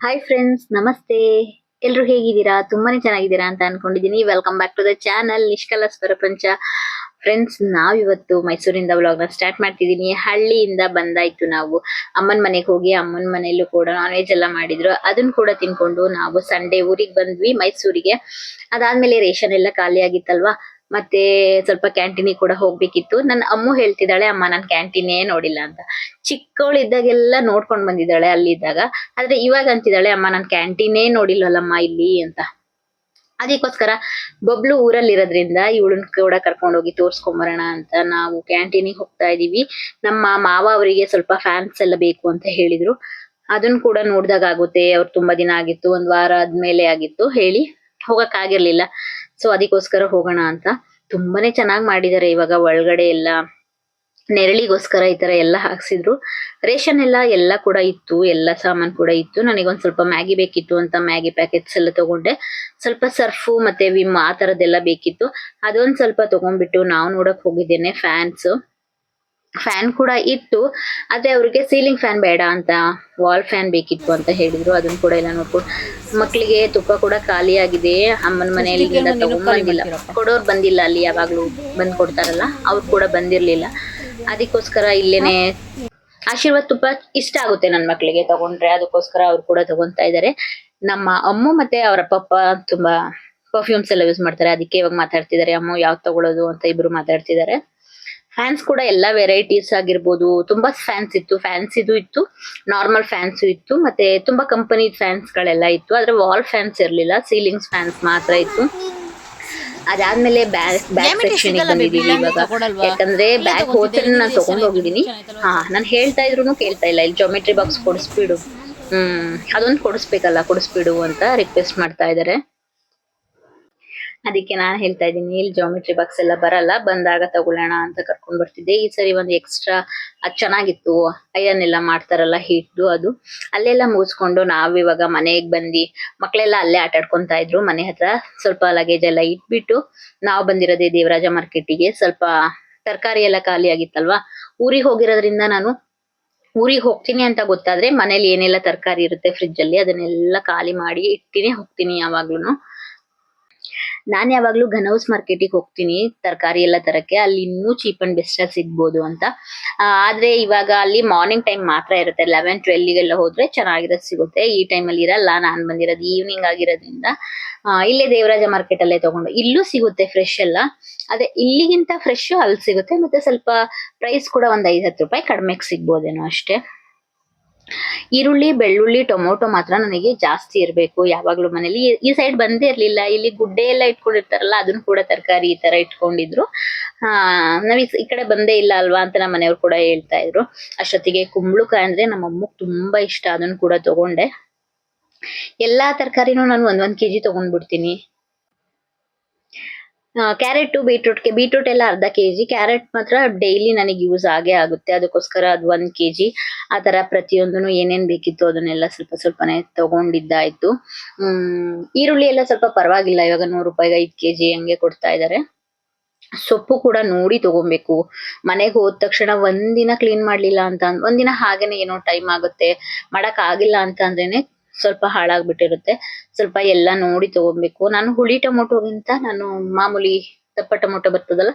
Hi friends ನಮಸ್ತೆ. ಎಲ್ರು ಹೇಗಿದ್ದೀರಾ? ತುಂಬಾನೇ ಚೆನ್ನಾಗಿದ್ದೀರಾ ಅಂತ ಅನ್ಕೊಂಡಿದೀನಿ welcome back to the channel ನಿಷ್ಕಲಸ್ ಪ್ರಪಂಚ ಫ್ರೆಂಡ್ಸ್ ನಾವಿವತ್ತು ಮೈಸೂರಿಂದ ವ್ಲಾಗ್ನ ಸ್ಟಾರ್ಟ್ ಮಾಡ್ತಿದೀನಿ ಹಳ್ಳಿಯಿಂದ ಬಂದಾಯ್ತು ನಾವು. ಅಮ್ಮನ ಮನೆಗೆ ಹೋಗಿ ಅಮ್ಮನ ಮನೆಯಲ್ಲೂ ಕೂಡ ನಾನ್ ವೆಜ್ ಎಲ್ಲ ಮಾಡಿದ್ರು. ಅದನ್ನ ಕೂಡ ತಿನ್ಕೊಂಡು ನಾವು ಸಂಡೇ ಊರಿಗೆ ಬಂದ್ವಿ, ಮೈಸೂರಿಗೆ. ಅದಾದ್ಮೇಲೆ ರೇಷನ್ ಎಲ್ಲ ಖಾಲಿ ಆಗಿತ್ತಲ್ವಾ ಮತ್ತೆ ಸ್ವಲ್ಪ ಕ್ಯಾಂಟೀನಿಗೆ ಕೂಡ ಹೋಗ್ಬೇಕಿತ್ತು. ನನ್ನ ಅಮ್ಮು ಹೇಳ್ತಿದ್ದಾಳೆ, ಅಮ್ಮ, ನಾನು ಕ್ಯಾಂಟೀನೇ ನೋಡಿಲ್ಲ ಅಂತ. ಚಿಕ್ಕವಳಿದ್ದಾಗೆಲ್ಲ ನೋಡ್ಕೊಂಡ್ ಬಂದಿದ್ದಾಳೆ ಅಲ್ಲಿದ್ದಾಗ. ಆದ್ರೆ ಇವಾಗ ಅಂತಿದ್ದಾಳೆ, ಅಮ್ಮ, ನಾನು ಕ್ಯಾಂಟೀನೇ ನೋಡಿಲ್ವಲ್ಲಮ್ಮ ಇಲ್ಲಿ? ಅಂತ. ಅದಕ್ಕೋಸ್ಕರ ಬಬ್ಲು ಊರಲ್ಲಿ ಇರೋದ್ರಿಂದ ಇವಳನ್ನ ಕೂಡ ಕರ್ಕೊಂಡೋಗಿ ತೋರ್ಸ್ಕೊಂಬರೋಣ ಅಂತ ನಾವು ಕ್ಯಾಂಟೀನಿಗೆ ಹೋಗ್ತಾ ಇದೀವಿ. ನಮ್ಮ ಮಾವ ಅವರಿಗೆ ಸ್ವಲ್ಪ ಫ್ಯಾನ್ಸ್ ಎಲ್ಲ ಬೇಕು ಅಂತ ಹೇಳಿದ್ರು. ಅದನ್ನ ಕೂಡ ನೋಡ್ದಾಗ ಆಗುತ್ತೆ. ಅವ್ರು ತುಂಬಾ ದಿನ ಆಗಿತ್ತು, ಒಂದ್ ವಾರ ಆದ್ಮೇಲೆ ಆಗಿತ್ತು. ಹೇಳಿ. ಹೋಗಕ್ ಆಗಿರ್ಲಿಲ್ಲ ಸೊ ಅದಕ್ಕೋಸ್ಕರ ಹೋಗೋಣ ಅಂತ. ತುಂಬಾನೇ ಚೆನ್ನಾಗಿ ಮಾಡಿದ್ದಾರೆ ಇವಾಗ ಒಳಗಡೆ ಎಲ್ಲ. ನೆರಳಿಗೋಸ್ಕರ ಈ ತರ ಎಲ್ಲ ಹಾಕ್ಸಿದ್ರು. ರೇಷನ್ ಎಲ್ಲ ಎಲ್ಲ ಕೂಡ ಇತ್ತು. ಎಲ್ಲ ಸಾಮಾನು ಕೂಡ ಇತ್ತು. ನನಗೊಂದು ಸ್ವಲ್ಪ ಮ್ಯಾಗಿ ಬೇಕಿತ್ತು ಅಂತ ಮ್ಯಾಗಿ ಪ್ಯಾಕೆಟ್ಸ್ ಎಲ್ಲ ತಗೊಂಡೆ. ಸ್ವಲ್ಪ ಸರ್ಫು ಮತ್ತೆ ವಿಮ್ ಆ ತರದ್ದೆಲ್ಲ ಬೇಕಿತ್ತು. ಅದೊಂದ್ ಸ್ವಲ್ಪ ತಗೊಂಡ್ಬಿಟ್ಟು ನಾವು ನೋಡಕ್ ಹೋಗಿದ್ದೇನೆ, ಫ್ಯಾನ್ಸ್. ಫ್ಯಾನ್ ಕೂಡ ಇತ್ತು. ಅದೇ ಅವ್ರಿಗೆ ಸೀಲಿಂಗ್ ಫ್ಯಾನ್ ಬೇಡ ಅಂತ ವಾಲ್ ಫ್ಯಾನ್ ಬೇಕಿತ್ತು ಅಂತ ಹೇಳಿದ್ರು. ಅದನ್ನ ಕೂಡ ಎಲ್ಲ ನೋಡ್ಕೊಂಡು ಮಕ್ಕಳಿಗೆ ತುಪ್ಪ ಕೂಡ ಖಾಲಿ ಆಗಿದೆ. ಅಮ್ಮನ ಮನೆಯಲ್ಲಿ ತಗೊಂಡ್ಬಂದಿಲ್ಲ ಕೊಡೋರು ಬಂದಿಲ್ಲ ಅಲ್ಲಿ ಯಾವಾಗ್ಲೂ ಬಂದ್ ಕೊಡ್ತಾರಲ್ಲ ಅವ್ರು ಕೂಡ ಬಂದಿರ್ಲಿಲ್ಲ. ಅದಕ್ಕೋಸ್ಕರ ಇಲ್ಲೇನೆ ಆಶೀರ್ವಾದ್ ತುಪ್ಪ ಇಷ್ಟ ಆಗುತ್ತೆ ನನ್ ಮಕ್ಕಳಿಗೆ ತಗೊಂಡ್ರೆ. ಅದಕ್ಕೋಸ್ಕರ ಅವ್ರು ಕೂಡ ತಗೊಂತಾ ಇದ್ದಾರೆ ನಮ್ಮ ಅಮ್ಮ ಮತ್ತೆ ಅವರ ಪಪ್ಪ ತುಂಬಾ ಪರ್ಫ್ಯೂಮ್ಸ್ ಎಲ್ಲ ಯೂಸ್ ಮಾಡ್ತಾರೆ. ಅದಕ್ಕೆ ಇವಾಗ ಮಾತಾಡ್ತಿದ್ದಾರೆ ಅಮ್ಮ ಯಾವ್ದು ತಗೊಳ್ಳೋದು ಅಂತ ಇಬ್ರು ಮಾತಾಡ್ತಿದ್ದಾರೆ ಫ್ಯಾನ್ಸ್ ಕೂಡ ಎಲ್ಲ ವೆರೈಟೀಸ್ ಆಗಿರ್ಬೋದು. ತುಂಬಾ ಫ್ಯಾನ್ಸ್ ಇತ್ತು. ಫ್ಯಾನ್ಸ್ ಇದು ಇತ್ತು. ನಾರ್ಮಲ್ ಫ್ಯಾನ್ಸ್ ಇತ್ತು. ಮತ್ತೆ ತುಂಬಾ ಕಂಪನಿ ಫ್ಯಾನ್ಸ್ ಗಳೆಲ್ಲ ಇತ್ತು. ಆದ್ರೆ ವಾಲ್ ಫ್ಯಾನ್ಸ್ ಇರ್ಲಿಲ್ಲ. ಸೀಲಿಂಗ್ಸ್ ಫ್ಯಾನ್ಸ್ ಮಾತ್ರ ಇತ್ತು. ಅದಾದ್ಮೇಲೆ ಬ್ಯಾಕ್ ಬ್ಯಾಕ್ ಸೆಕ್ಷನ್ ಇವಾಗ. ಯಾಕಂದ್ರೆ ಬ್ಯಾಕ್ ಹೋದ್ರೆ ನಾನು ತಗೊಂಡ್ ಹೋಗಿದೀನಿ ಹಾ ನಾನು ಹೇಳ್ತಾ ಇದ್ರು ಕೇಳ್ತಾ ಇಲ್ಲ. ಇಲ್ಲಿ ಜೊಮೆಟ್ರಿ ಬಾಕ್ಸ್ ಕೊಡಿಸ್ಬಿಡು. ಹ್ಮ್ ಅದೊಂದು ಕೊಡಿಸ್ಬೇಕಲ್ಲ ಕೊಡಿಸ್ಬಿಡು ಅಂತ ರಿಕ್ವೆಸ್ಟ್ ಮಾಡ್ತಾ ಇದಾರೆ. ಅದಕ್ಕೆ ನಾನು ಹೇಳ್ತಾ ಇದ್ದೀನಿ, ಇಲ್ಲಿ ಜಾಮಿಟ್ರಿ ಬಾಕ್ಸ್ ಎಲ್ಲ ಬರಲ್ಲ, ಬಂದಾಗ ತಗೊಳ್ಳೋಣ ಅಂತ ಕರ್ಕೊಂಡ್ ಬರ್ತಿದ್ದೆ. ಈ ಸರಿ ಒಂದು ಎಕ್ಸ್ಟ್ರಾ ಅದ್ ಚೆನ್ನಾಗಿತ್ತು. ಐರನ್ ಎಲ್ಲ ಮಾಡ್ತಾರಲ್ಲ ಹಿಟ್ಟು ಅದು. ಅಲ್ಲೆಲ್ಲ ಮುಗಿಸ್ಕೊಂಡು ನಾವ್ ಇವಾಗ ಮನೆಗೆ ಬಂದಿ ಮಕ್ಕಳೆಲ್ಲ ಅಲ್ಲೇ ಆಟ ಆಡ್ಕೊಂತ ಇದ್ರು ಮನೆ ಹತ್ರ. ಸ್ವಲ್ಪ ಲಗೇಜ್ ಎಲ್ಲ ಇಟ್ಬಿಟ್ಟು ನಾವು ಬಂದಿರೋದೆ ದೇವರಾಜ ಮಾರ್ಕೆಟಿಗೆ ಸ್ವಲ್ಪ ತರಕಾರಿ ಎಲ್ಲ ಖಾಲಿ ಆಗಿತ್ತಲ್ವಾ? ಊರಿಗೆ ಹೋಗಿರೋದ್ರಿಂದ ನಾನು ಊರಿಗೆ ಹೋಗ್ತೀನಿ ಅಂತ ಗೊತ್ತಾದ್ರೆ ಮನೇಲಿ ಏನೆಲ್ಲ ತರಕಾರಿ ಇರುತ್ತೆ ಫ್ರಿಜ್ ಅಲ್ಲಿ ಅದನ್ನೆಲ್ಲ ಖಾಲಿ ಮಾಡಿ ಇಟ್ಟಿನೇ ಹೋಗ್ತೀನಿ ಯಾವಾಗ್ಲೂನು. ನಾನ್ ಯಾವಾಗ್ಲೂ ಘನೌಸ್ ಮಾರ್ಕೆಟಿಗೆ ಹೋಗ್ತೀನಿ, ತರಕಾರಿ ಎಲ್ಲ ತರಕ್ಕೆ. ಅಲ್ಲಿ ಇನ್ನೂ ಚೀಪ್ ಅಂಡ್ ಬೆಸ್ಟ್ ಆಗಿ ಸಿಗ್ಬೋದು ಅಂತ. ಆದ್ರೆ ಇವಾಗ ಅಲ್ಲಿ ಮಾರ್ನಿಂಗ್ ಟೈಮ್ ಮಾತ್ರ ಇರುತ್ತೆ. ಲೆವೆನ್ ಟ್ವೆಲ್ಗೆಲ್ಲ ಹೋದ್ರೆ ಚೆನ್ನಾಗಿರೋದು ಸಿಗುತ್ತೆ. ಈ ಅಲ್ಲಿ ಇರಲ್ಲ, ನಾನ್ ಬಂದಿರೋದು ಈವ್ನಿಂಗ್ ಆಗಿರೋದ್ರಿಂದ. ಇಲ್ಲೇ ದೇವರಾಜ ಮಾರ್ಕೆಟ್ ಅಲ್ಲೇ ತಗೊಂಡು. ಇಲ್ಲೂ ಸಿಗುತ್ತೆ ಫ್ರೆಶ್ ಎಲ್ಲ. ಅದೇ ಇಲ್ಲಿಗಿಂತ ಫ್ರೆಶ್ ಅಲ್ಲಿ ಸಿಗುತ್ತೆ. ಮತ್ತೆ ಸ್ವಲ್ಪ ಪ್ರೈಸ್ ಕೂಡ ಒಂದ್ ಐದ್ ಹತ್ತು ರೂಪಾಯಿ ಕಡಿಮೆಗೆ ಸಿಗ್ಬೋದೇನೋ ಅಷ್ಟೇ. ಈರುಳ್ಳಿ, ಬೆಳ್ಳುಳ್ಳಿ, ಟೊಮೊಟೊ ಮಾತ್ರ ನನಗೆ ಜಾಸ್ತಿ ಇರ್ಬೇಕು. ಯಾವಾಗ್ಲೂ ಮನೇಲಿ ಈ- ಸೈಡ್ ಬಂದೇ ಇರ್ಲಿಲ್ಲ. ಇಲ್ಲಿ ಗುಡ್ಡೆ ಎಲ್ಲ ಇಟ್ಕೊಂಡಿರ್ತಾರಲ್ಲ, ಅದನ್ನ ಕೂಡ ತರಕಾರಿ ಈ ತರ ಇಟ್ಕೊಂಡಿದ್ರು. ನಾವ್ ಈ- ಕಡೆ ಬಂದೇ ಇಲ್ಲ ಅಲ್ವಾ ಅಂತ ನಮ್ಮ ಮನೆಯವ್ರು ಕೂಡ ಹೇಳ್ತಾ ಇದ್ರು. ಅಷ್ಟೊತ್ತಿಗೆ ಕುಂಬಳಕಾಯಿ ಅಂದ್ರೆ ನಮ್ಮ ಅಮ್ಮಗ್ ತುಂಬಾ ಇಷ್ಟ, ಅದನ್ನ ಕೂಡ ತಗೊಂಡೆ. ಎಲ್ಲಾ ತರಕಾರಿನೂ ನಾನು ಒಂದ್ ಒಂದ್ ಕೆಜಿ ತಗೊಂಡ್ಬಿಡ್ತೀನಿ. ಕ್ಯಾರೆಟ್ ಬೀಟ್ರೂಟ್ಗೆ, ಬೀಟ್ರೂಟ್ ಎಲ್ಲ ಅರ್ಧ ಕೆಜಿ. ಕ್ಯಾರೆಟ್ ಮಾತ್ರ ಡೈಲಿ ನನಗೆ ಯೂಸ್ ಆಗೇ ಆಗುತ್ತೆ. ಅದಕ್ಕೋಸ್ಕರ ಅದು ಒಂದ್ ಕೆಜಿ. ಆ ತರ ಪ್ರತಿಯೊಂದನು ಏನೇನ್ ಬೇಕಿತ್ತು ಅದನ್ನೆಲ್ಲ ಸ್ವಲ್ಪ ಸ್ವಲ್ಪನೇ ತಗೊಂಡಿದ್ದಾಯ್ತು. ಹ್ಮ್, ಈರುಳ್ಳಿ ಎಲ್ಲ ಸ್ವಲ್ಪ ಪರವಾಗಿಲ್ಲ. ಇವಾಗ ನೂರು ರೂಪಾಯಿಗೆ ಐದ್ ಕೆಜಿ ಹಂಗೆ ಕೊಡ್ತಾ ಇದ್ದಾರೆ ಸೊಪ್ಪು ಕೂಡ ನೋಡಿ ತಗೊಬೇಕು. ಮನೆಗೆ ಹೋದ ತಕ್ಷಣ ಒಂದಿನ ಕ್ಲೀನ್ ಮಾಡ್ಲಿಲ್ಲ ಅಂತ ಒಂದಿನ ಹಾಗೇನೆ ಏನೋ ಟೈಮ್ ಆಗುತ್ತೆ. ಮಾಡೋಕ್ಕಾಗಿಲ್ಲ ಅಂತ ಅಂದ್ರೇನೆ ಸ್ವಲ್ಪ ಹಾಳಾಗ್ಬಿಟ್ಟಿರುತ್ತೆ. ಸ್ವಲ್ಪ ಎಲ್ಲ ನೋಡಿ ತಗೊಬೇಕು. ನಾನು ಹುಳಿ ಟೊಮೊಟೊಗಿಂತ ನಾನು ಮಾಮೂಲಿ ದಪ್ಪ ಟೊಮೊಟೊ ಬರ್ತದಲ್ಲ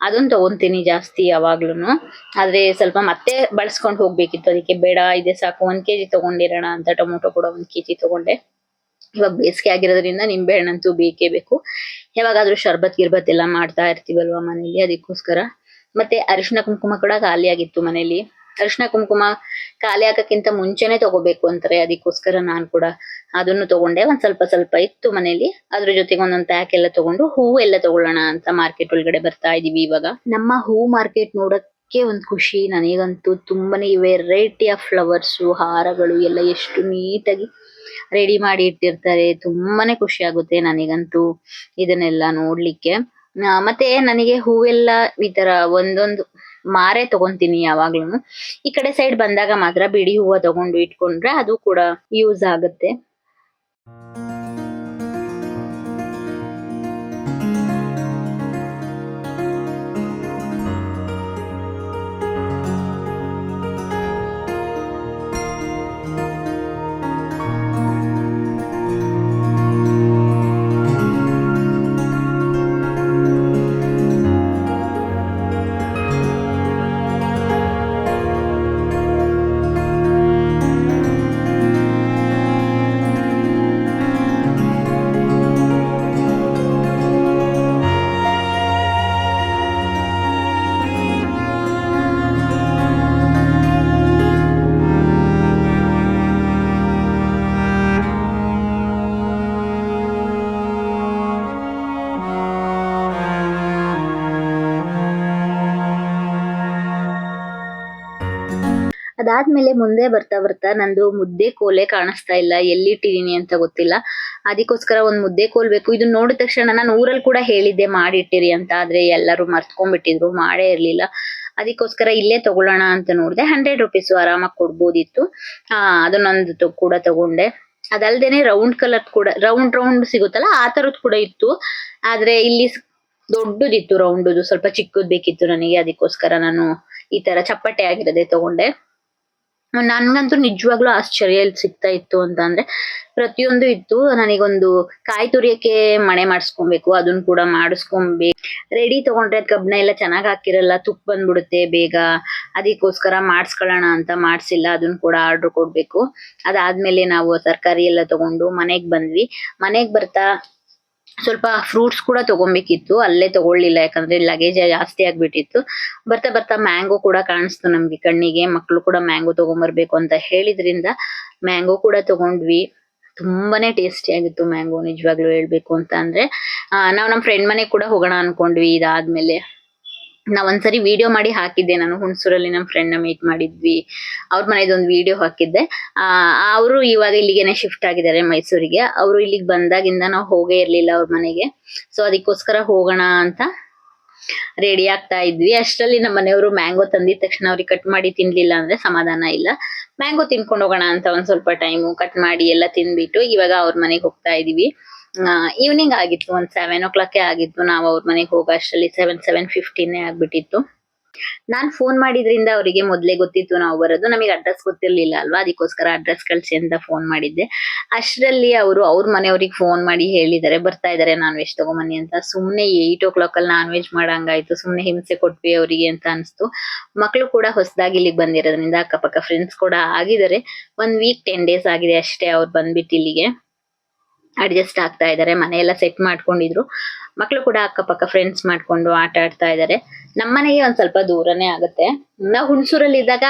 ಅದನ್ನ ತಗೊಂತೀನಿ ಜಾಸ್ತಿ ಯಾವಾಗ್ಲೂನು. ಆದ್ರೆ ಸ್ವಲ್ಪ ಮತ್ತೆ ಬಳಸ್ಕೊಂಡು ಹೋಗ್ಬೇಕಿತ್ತು. ಅದಕ್ಕೆ ಬೇಡ, ಇದೆ ಸಾಕು, ಒಂದ್ ಕೆಜಿ ತಗೊಂಡಿರೋಣ ಅಂತ ಟೊಮೊಟೊ ಕೂಡ ಒಂದ್ ಕೆಜಿ ತಗೊಂಡೆ. ಇವಾಗ ಬೇಸಿಗೆ ಆಗಿರೋದ್ರಿಂದ ನಿಂಬೆ ಹಣ್ಣಂತೂ ಬೇಕೇ ಬೇಕು. ಯಾವಾಗಾದ್ರೂ ಶರ್ಬತ್ ಗಿರ್ಬತ್ ಎಲ್ಲ ಮಾಡ್ತಾ ಇರ್ತೀವಲ್ವಾ ಮನೇಲಿ? ಅದಕ್ಕೋಸ್ಕರ. ಮತ್ತೆ ಅರಿಶಿನ ಕುಂಕುಮ ಕೂಡ ಖಾಲಿ ಆಗಿತ್ತು ಮನೇಲಿ. ಅರಿಶಿನ ಕುಂಕುಮ ಖಾಲಿ ಆಗಕ್ಕಿಂತ ಮುಂಚೆನೆ ತಗೋಬೇಕು ಅಂತಾರೆ. ಅದಕ್ಕೋಸ್ಕರ ನಾನ್ ಕೂಡ ಅದನ್ನು ತಗೊಂಡೆ. ಒಂದ್ ಸ್ವಲ್ಪ ಸ್ವಲ್ಪ ಇತ್ತು ಮನೇಲಿ. ಅದ್ರ ಜೊತೆಗೆ ಒಂದೊಂದು ಪ್ಯಾಕ್ ಎಲ್ಲ ತಗೊಂಡು ಹೂವು ಎಲ್ಲ ತಗೊಳ್ಳೋಣ ಅಂತ ಮಾರ್ಕೆಟ್ ಒಳಗಡೆ ಬರ್ತಾ ಇದೀವಿ ಇವಾಗ. ನಮ್ಮ ಹೂ ಮಾರ್ಕೆಟ್ ನೋಡಕ್ಕೆ ಒಂದ್ ಖುಷಿ. ನನಗಂತೂ ತುಂಬಾನೇ ವೆರೈಟಿ ಆಫ್ ಫ್ಲವರ್ಸ್ ಹಾರಗಳು ಎಲ್ಲ ಎಷ್ಟು ನೀಟಾಗಿ ರೆಡಿ ಮಾಡಿ ಇಟ್ಟಿರ್ತಾರೆ. ತುಂಬಾನೇ ಖುಷಿ ಆಗುತ್ತೆ ನನಗಂತೂ ಇದನ್ನೆಲ್ಲ ನೋಡ್ಲಿಕ್ಕೆ. ಮತ್ತೆ ನನಗೆ ಹೂವೆಲ್ಲ ಈ ತರ ಒಂದೊಂದು ಮಾರೇ ತಗೊಂತೀನಿ ಯಾವಾಗ್ಲೂ ಈ ಕಡೆ ಸೈಡ್ ಬಂದಾಗ ಮಾತ್ರ ಬಿಡಿ ಹೂವ ತಗೊಂಡು ಇಟ್ಕೊಂಡ್ರೆ ಅದು ಕೂಡ ಯೂಸ್ ಆಗುತ್ತೆ. ಅದಾದ್ಮೇಲೆ ಮುಂದೆ ಬರ್ತಾ ಬರ್ತಾ ನಂದು ಮುದ್ದೆ ಕೋಲೆ ಕಾಣಿಸ್ತಾ ಇಲ್ಲ, ಎಲ್ಲಿಟ್ಟಿದೀನಿ ಅಂತ ಗೊತ್ತಿಲ್ಲ. ಅದಕ್ಕೋಸ್ಕರ ಒಂದ್ ಮುದ್ದೆ ಕೋಲ್ ಬೇಕು. ಇದನ್ನ ನೋಡಿದ ತಕ್ಷಣ ನಾನು ಊರಲ್ಲಿ ಕೂಡ ಹೇಳಿದ್ದೆ, ಮಾಡಿಟ್ಟಿರಿ ಅಂತ. ಆದ್ರೆ ಎಲ್ಲರೂ ಮರ್ತ್ಕೊಂಡ್ಬಿಟ್ಟಿದ್ರು, ಮಾಡೇ ಇರ್ಲಿಲ್ಲ. ಅದಕ್ಕೋಸ್ಕರ ಇಲ್ಲೇ ತಗೊಳ್ಳೋಣ ಅಂತ ನೋಡಿದೆ. ಹಂಡ್ರೆಡ್ ರುಪೀಸ್ ಆರಾಮಾಗಿ ಕೊಡ್ಬೋದಿತ್ತು. ಅದನ್ನೊಂದು ಕೂಡ ತಗೊಂಡೆ. ಅದಲ್ದೇನೆ ರೌಂಡ್ ಕಲರ್ ಕೂಡ ರೌಂಡ್ ರೌಂಡ್ ಸಿಗುತ್ತಲ್ಲ, ಆ ತರದ್ ಕೂಡ ಇತ್ತು. ಆದ್ರೆ ಇಲ್ಲಿ ದೊಡ್ಡದಿತ್ತು ರೌಂಡ್ ಸ್ವಲ್ಪ ಚಿಕ್ಕದ್ ಬೇಕಿತ್ತು ನನಗೆ. ಅದಕ್ಕೋಸ್ಕರ ನಾನು ಈ ತರ ಚಪ್ಪಟೆ ಆಗಿರೋದೇ ತಗೊಂಡೆ. ನನ್ಗಂತೂ ನಿಜವಾಗ್ಲೂ ಆಶ್ಚರ್ಯ ಎಲ್ಲಿ ಸಿಗ್ತಾ ಇತ್ತು ಅಂತ ಅಂದ್ರೆ ಪ್ರತಿಯೊಂದು ಇತ್ತು ನನಗೊಂದು ಕಾಯಿ ತುರಿಯಕ್ಕೆ ಮಣೆ ಮಾಡಿಸ್ಕೊಬೇಕು ಅದನ್ನ ಕೂಡ ಮಾಡಿಸ್ಕೊಬೇಕು ರೆಡಿ ತಗೊಂಡ್ರೆ ಕಬ್ಬನ ಎಲ್ಲ ಚೆನ್ನಾಗಿ ಹಾಕಿರಲ್ಲ, ತುಪ್ಪ ಬಂದ್ಬಿಡುತ್ತೆ ಬೇಗ, ಅದಕ್ಕೋಸ್ಕರ ಮಾಡಿಸ್ಕೊಳ್ಳೋಣ ಅಂತ ಮಾಡ್ಸಿಲ್ಲ ಅದನ್ನ ಕೂಡ ಆರ್ಡರ್ ಕೊಡ್ಬೇಕು. ಅದಾದ್ಮೇಲೆ ನಾವು ತರಕಾರಿ ಎಲ್ಲ ತಗೊಂಡು ಮನೆಗೆ ಬಂದ್ವಿ. ಮನೆಗೆ ಬರ್ತಾ ಸ್ವಲ್ಪ ಫ್ರೂಟ್ಸ್ ಕೂಡ ತಗೊಬೇಕಿತ್ತು, ಅಲ್ಲೇ ತಗೊಳ್ಳಿಲ್ಲ. ಯಾಕಂದ್ರೆ ಲಗೇಜ್ ಜಾಸ್ತಿ ಆಗ್ಬಿಟ್ಟಿತ್ತು. ಬರ್ತಾ ಬರ್ತಾ ಮ್ಯಾಂಗೋ ಕೂಡ ಕಾಣಿಸ್ತು ನಮ್ಗೆ ಕಣ್ಣಿಗೆ. ಮಕ್ಕಳು ಕೂಡ ಮ್ಯಾಂಗೋ ತಗೊಂಬರ್ಬೇಕು ಅಂತ ಹೇಳಿದ್ರಿಂದ ಮ್ಯಾಂಗೋ ಕೂಡ ತಗೊಂಡ್ವಿ. ತುಂಬಾನೇ ಟೇಸ್ಟಿ ಆಗಿತ್ತು ಮ್ಯಾಂಗೋ ನಿಜವಾಗ್ಲೂ ಹೇಳ್ಬೇಕು ಅಂತ ಅಂದ್ರೆ. ನಾವ್ ನಮ್ ಫ್ರೆಂಡ್ ಮನೆಗ್ ಕೂಡ ಹೋಗೋಣ ಅನ್ಕೊಂಡ್ವಿ ಇದಾದ್ಮೇಲೆ. ನಾವ್ ಒಂದ್ಸರಿ ವಿಡಿಯೋ ಮಾಡಿ ಹಾಕಿದ್ದೆ. ನಾನು ಹುಣಸೂರಲ್ಲಿ ನಮ್ ಫ್ರೆಂಡ್ನ ಮೀಟ್ ಮಾಡಿದ್ವಿ. ಅವ್ರ ಮನೆದೊಂದು ವಿಡಿಯೋ ಹಾಕಿದ್ದೆ. ಆ, ಅವರು ಇವಾಗ ಇಲ್ಲಿಗೆನೆ ಶಿಫ್ಟ್ ಆಗಿದ್ದಾರೆ ಮೈಸೂರಿಗೆ. ಅವರು ಇಲ್ಲಿಗೆ ಬಂದಾಗಿಂದ ನಾವು ಹೋಗೇ ಇರ್ಲಿಲ್ಲ ಅವ್ರ ಮನೆಗೆ. ಸೊ ಅದಕ್ಕೋಸ್ಕರ ಹೋಗೋಣ ಅಂತ ರೆಡಿ ಆಗ್ತಾ ಇದ್ವಿ. ಅಷ್ಟರಲ್ಲಿ ನಮ್ಮ ಮನೆಯವರು ಮ್ಯಾಂಗೋ ತಂದಿದ ತಕ್ಷಣ ಅವ್ರಿಗೆ ಕಟ್ ಮಾಡಿ ತಿನ್ಲಿಲ್ಲ ಅಂದ್ರೆ ಸಮಾಧಾನ ಇಲ್ಲ. ಮ್ಯಾಂಗೋ ತಿನ್ಕೊಂಡು ಹೋಗೋಣ ಅಂತ ಒಂದ್ ಸ್ವಲ್ಪ ಟೈಮು ಕಟ್ ಮಾಡಿ ಎಲ್ಲ ತಿನ್ಬಿಟ್ಟು ಇವಾಗ ಅವ್ರ ಮನೆಗೆ ಹೋಗ್ತಾ ಇದೀವಿ. ಈವ್ನಿಂಗ್ ಆಗಿತ್ತು, ಒಂದ್ ಸೆವೆನ್ ಓ ಕ್ಲಾಕ್ ಆಗಿತ್ತು. ನಾವು ಅವ್ರ ಮನೆಗೆ ಹೋಗೋ ಅಷ್ಟರಲ್ಲಿ ಸೆವೆನ್ ಸೆವೆನ್ ಫಿಫ್ಟೀನ್ ಆಗ್ಬಿಟ್ಟಿತ್ತು. ನಾನ್ ಫೋನ್ ಮಾಡಿದ್ರಿಂದ ಅವರಿಗೆ ಮೊದ್ಲೇ ಗೊತ್ತಿತ್ತು ನಾವು ಬರೋದು. ನಮಗೆ ಅಡ್ರೆಸ್ ಗೊತ್ತಿರ್ಲಿಲ್ಲ ಅಲ್ವಾ? ಅದಕ್ಕೋಸ್ಕರ ಅಡ್ರೆಸ್ ಕಳ್ಸಿ ಅಂತ ಫೋನ್ ಮಾಡಿದ್ದೆ. ಅಷ್ಟರಲ್ಲಿ ಅವರು ಅವ್ರ ಮನೆಯವ್ರಿಗೆ ಫೋನ್ ಮಾಡಿ ಹೇಳಿದ್ದಾರೆ, ಬರ್ತಾ ಇದಾರೆ, ನಾನ್ ವೆಜ್ ತಗೊಂಬನ್ನಿ ಅಂತ. ಸುಮ್ಮನೆ ಏಯ್ಟ್ ಓ ಕ್ಲಾಕ್ ಅಲ್ಲಿ ನಾನ್ ವೆಜ್ ಮಾಡಂಗಾಯ್ತು. ಸುಮ್ನೆ ಹಿಂಸೆ ಕೊಟ್ವಿ ಅವರಿಗೆ ಅಂತ ಅನಿಸ್ತು. ಮಕ್ಕಳು ಕೂಡ ಹೊಸದಾಗಿ ಇಲ್ಲಿಗೆ ಬಂದಿರೋದ್ರಿಂದ ಅಕ್ಕಪಕ್ಕ ಫ್ರೆಂಡ್ಸ್ ಕೂಡ ಆಗಿದ್ದಾರೆ. ಒಂದ್ ವೀಕ್ ಟೆನ್ ಡೇಸ್ ಆಗಿದೆ ಅಷ್ಟೇ ಅವ್ರು ಬಂದ್ಬಿಟ್ಟು ಇಲ್ಲಿಗೆ. ಅಡ್ಜಸ್ಟ್ ಆಗ್ತಾ ಇದ್ದಾರೆ ಮನೆಯೆಲ್ಲ ಸೆಟ್ ಮಾಡ್ಕೊಂಡಿದ್ರು. ಮಕ್ಳು ಕೂಡ ಅಕ್ಕಪಕ್ಕ ಫ್ರೆಂಡ್ಸ್ ಮಾಡ್ಕೊಂಡು ಆಟ ಆಡ್ತಾ ಇದ್ದಾರೆ ನಮ್ಮನೆಗೆ ಒಂದ್ ಸ್ವಲ್ಪ ದೂರನೇ ಆಗುತ್ತೆ. ನಾವು ಹುಣಸೂರಲ್ಲಿ ಇದ್ದಾಗ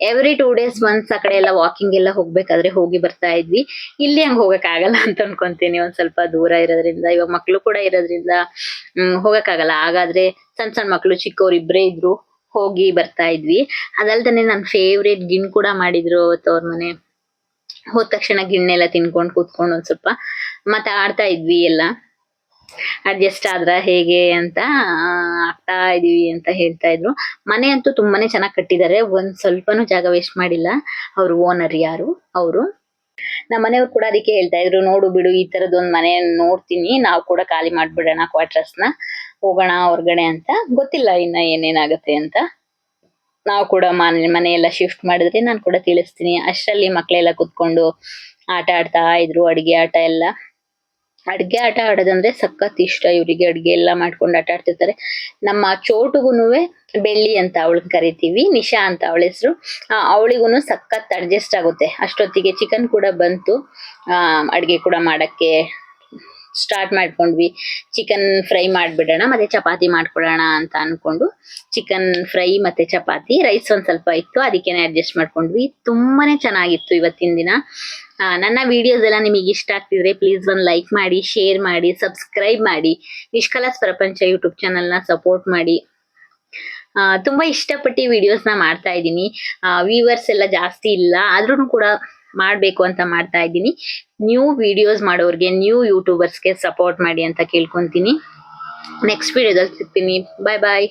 ಎವ್ರಿ ಟೂ ಡೇಸ್ ಒನ್ಸ್ ಆ ಕಡೆ ಎಲ್ಲ ವಾಕಿಂಗ್ ಎಲ್ಲ ಹೋಗ್ಬೇಕಾದ್ರೆ ಹೋಗಿ ಬರ್ತಾ ಇದ್ವಿ. ಇಲ್ಲಿ ಹಂಗ್ ಹೋಗಕ್ ಆಗಲ್ಲ ಅಂತ ಅನ್ಕೊಂತೀನಿ, ಒಂದ್ ಸ್ವಲ್ಪ ದೂರ ಇರೋದ್ರಿಂದ. ಇವಾಗ ಮಕ್ಳು ಕೂಡ ಇರೋದ್ರಿಂದ, ಹ್ಮ್ ಹೋಗಕ್ಕಾಗಲ್ಲ ಹಾಗಾದ್ರೆ ಸಣ್ಣ ಸಣ್ಣ ಮಕ್ಳು ಚಿಕ್ಕವ್ರು ಇಬ್ರೇ ಇದ್ರು, ಹೋಗಿ ಬರ್ತಾ ಇದ್ವಿ. ಅದಲ್ದೇ ನನ್ ಫೇವ್ರೇಟ್ ಗಿಣ್ ಕೂಡ ಮಾಡಿದ್ರು ಅವ್ರ ಮನೆ ಹೋದ ತಕ್ಷಣ ಗಿಣ್ಣೆಲ್ಲ ತಿನ್ಕೊಂಡು ಕೂತ್ಕೊಂಡು ಒಂದ್ ಸ್ವಲ್ಪ ಮತ್ತೆ ಆಡ್ತಾ ಇದ್ವಿ ಎಲ್ಲ. ಅಡ್ಜಸ್ಟ್ ಆದ್ರ ಹೇಗೆ ಅಂತ ಆಗ್ತಾ ಇದೀವಿ ಅಂತ ಹೇಳ್ತಾ ಇದ್ರು. ಮನೆ ಅಂತೂ ತುಂಬಾನೇ ಚೆನ್ನಾಗ್ ಕಟ್ಟಿದ್ದಾರೆ ಒಂದ್ ಸ್ವಲ್ಪನೂ ಜಾಗ ವೇಸ್ಟ್ ಮಾಡಿಲ್ಲ. ಅವ್ರ ಓನರ್ ಯಾರು? ಅವರು. ನಮ್ಮ ಮನೆಯವ್ರು ಕೂಡ ಅದಕ್ಕೆ ಹೇಳ್ತಾ ಇದ್ರು, ನೋಡು ಬಿಡು, ಈ ತರದ್ ಒಂದ್ ಮನೆ ನೋಡ್ತೀನಿ. ನಾವು ಕೂಡ ಖಾಲಿ ಮಾಡ್ಬಿಡೋಣ ಕ್ವಾರ್ಟರ್ಸ್ನ. ಹೋಗೋಣ ಹೊರ್ಗಡೆ ಅಂತ. ಗೊತ್ತಿಲ್ಲ ಇನ್ನ ಏನೇನಾಗತ್ತೆ ಅಂತ. ನಾವು ಕೂಡ ಮನೆ, ಮನೆಯೆಲ್ಲ ಶಿಫ್ಟ್ ಮಾಡಿದ್ರೆ ನಾನು ಕೂಡ ತಿಳಿಸ್ತೀನಿ. ಅಷ್ಟರಲ್ಲಿ ಮಕ್ಕಳೆಲ್ಲ ಕುತ್ಕೊಂಡು ಆಟ ಆಡ್ತಾ ಇದ್ರು, ಅಡುಗೆ ಆಟ ಎಲ್ಲ. ಅಡುಗೆ ಆಟ ಆಡೋದಂದ್ರೆ ಸಖತ್ ಇಷ್ಟ ಇವರಿಗೆ. ಅಡುಗೆ ಎಲ್ಲ ಮಾಡ್ಕೊಂಡು ಆಟ ಆಡ್ತಿರ್ತಾರೆ. ನಮ್ಮ ಚೋಟುಗುನುವೆ ಬೆಳ್ಳಿ ಅಂತ ಅವಳನ್ನ ಕರಿತೀವಿ, ನಿಶಾ ಅಂತ ಅವಳ ಹೆಸರು. ಅವಳಿಗೂ ಸಖತ್ ಅಡ್ಜಸ್ಟ್ ಆಗುತ್ತೆ. ಅಷ್ಟೊತ್ತಿಗೆ ಚಿಕನ್ ಕೂಡ ಬಂತು. ಅಡ್ಗೆ ಕೂಡ ಮಾಡಕ್ಕೆ ಸ್ಟಾರ್ಟ್ ಮಾಡ್ಕೊಂಡ್ವಿ. ಚಿಕನ್ ಫ್ರೈ ಮಾಡ್ಬಿಡೋಣ, ಮತ್ತೆ ಚಪಾತಿ ಮಾಡ್ಕೊಳ್ಳೋಣ ಅಂತ ಅನ್ಕೊಂಡು ಚಿಕನ್ ಫ್ರೈ ಮತ್ತೆ ಚಪಾತಿ ರೈಸ್ ಒಂದ್ ಸ್ವಲ್ಪ ಇತ್ತು, ಅದಕ್ಕೇನೆ ಅಡ್ಜಸ್ಟ್ ಮಾಡ್ಕೊಂಡ್ವಿ. ತುಂಬಾನೇ ಚೆನ್ನಾಗಿತ್ತು ಇವತ್ತಿನ ದಿನ. ನನ್ನ ವಿಡಿಯೋಸ್ ಎಲ್ಲ ನಿಮಗೆ ಇಷ್ಟ ಆಗ್ತಿದ್ರೆ ಪ್ಲೀಸ್ ಒಂದು ಲೈಕ್ ಮಾಡಿ ಶೇರ್ ಮಾಡಿ ಸಬ್ಸ್ಕ್ರೈಬ್ ಮಾಡಿ. ನಿಷ್ಕಲಸ್ ಪ್ರಪಂಚ ಯೂಟ್ಯೂಬ್ ಚಾನಲ್ನ ಸಪೋರ್ಟ್ ಮಾಡಿ. ತುಂಬಾ ಇಷ್ಟಪಟ್ಟು ವಿಡಿಯೋಸ್ನ ಮಾಡ್ತಾ ಇದ್ದೀನಿ. ವ್ಯೂವರ್ಸ್ ಎಲ್ಲ ಜಾಸ್ತಿ ಇಲ್ಲ ಆದ್ರೂ ಕೂಡ ಮಾಡ್ಬೇಕು ಅಂತ ಮಾಡ್ತಾ ಇದ್ದೀನಿ. ನ್ಯೂ ವಿಡಿಯೋಸ್ ಮಾಡೋರಿಗೆ ನ್ಯೂ ಯೂಟ್ಯೂಬರ್ಸ್ಗೆ ಸಪೋರ್ಟ್ ಮಾಡಿ ಅಂತ ಕೇಳ್ಕೊಂತೀನಿ. ನೆಕ್ಸ್ಟ್ ವಿಡಿಯೋದಲ್ಲಿ ಸಿಗ್ತೀನಿ. ಬಾಯ್ ಬಾಯ್